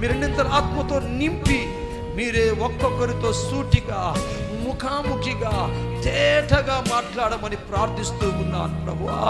మీరు రెండింతల ఆత్మతో నింపి మీరే ఒక్కొక్కరితో సూటిగా ముఖాముఖిగా తేటగా మాట్లాడమని ప్రార్థిస్తూ ఉన్నాను ప్రభువా.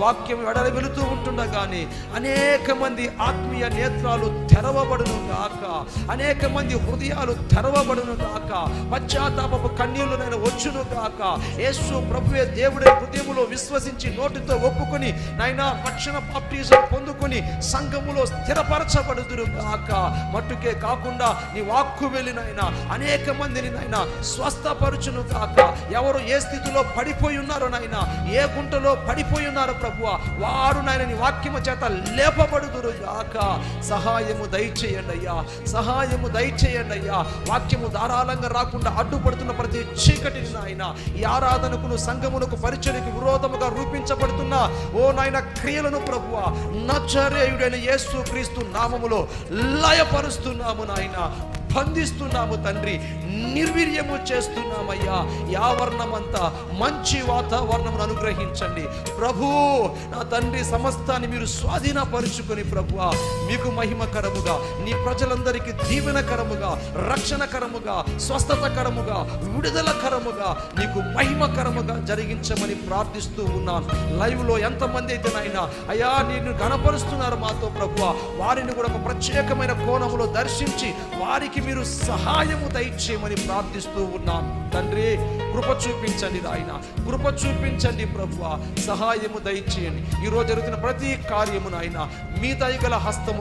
వాక్యం వెడల వెళుతూ ఉంటుండగానే అనేక మంది ఆత్మీయ నేత్రాలు తెరవబడును గాక. అనేక మంది హృదయాలు తెరవబడును గాక. పశ్చాత్తాపపు కన్నీళ్ళు నేను వచ్చును గాక. యేసు ప్రభువే దేవుడే హృదయములో విశ్వసించి నోటితో ఒప్పుకొని నాయన రక్షణ బాప్టిజం పొందుకొని సంఘములో స్థిరపరచబడుదురు గాక. మట్టుకే కాకుండా నీ వాక్కు వెళ్ళినైనా అనేక మందిని నాయన స్వస్థపరుచును గాక. ఎవరు ఏ స్థితిలో పడిపోయి ఉన్నారో నాయన ఏ గుంటలో పడిపోయి ఉన్నారో ప్రభువ వారు నాయన నీ వాక్యము చేత లేపబడుదురు గాక. సహాయము దయచేయండి అయ్యా. సహాయము దయచేయండి అయ్యా. వాక్యము ధారాళంగా రాకుండా అడ్డుపడుతున్న ప్రతి చీకటిని నాయన ఈ ఆరాధనకు సంఘమునకు పరిచయకు విరోధముగా రూపించబడుతున్న ఓ నాయన క్రియలను ప్రభువ నచ్చరేయుడైన యేసు క్రీస్తు నామములో లయపరుస్తున్నాము నాయన. బంధిస్తున్నాము తండ్రి. నిర్వీర్యము చేస్తున్నామయ్యా. యావర్ణమంతా మంచి వాతావరణం అనుగ్రహించండి. ప్రభు నా తండ్రి సమస్తాన్ని మీరు స్వాధీనపరుచుకొని ప్రభు మీకు మహిమకరముగా నీ ప్రజలందరికీ దీవెనకరముగా రక్షణకరముగా స్వస్థతకరముగా విడుదలకరముగా నీకు మహిమకరముగా జరిగించమని ప్రార్థిస్తూ ఉన్నాను. లైవ్లో ఎంతమంది అయితే నాయన అయ్యా నేను గణపరుస్తున్నారు మాతో ప్రభు వారిని కూడా ఒక ప్రత్యేకమైన కోణములో దర్శించి వారికి మీరు సహాయము దయచేయమని ప్రార్థిస్తూ ఉన్నాం. తండ్రి కృప చూపించండి నాయన. కృప చూపించండి ప్రభు సహాయము దయచేయండి. ఈరోజు జరుగుతున్న ప్రతి కార్యము నాయన మీ దయగల హస్తము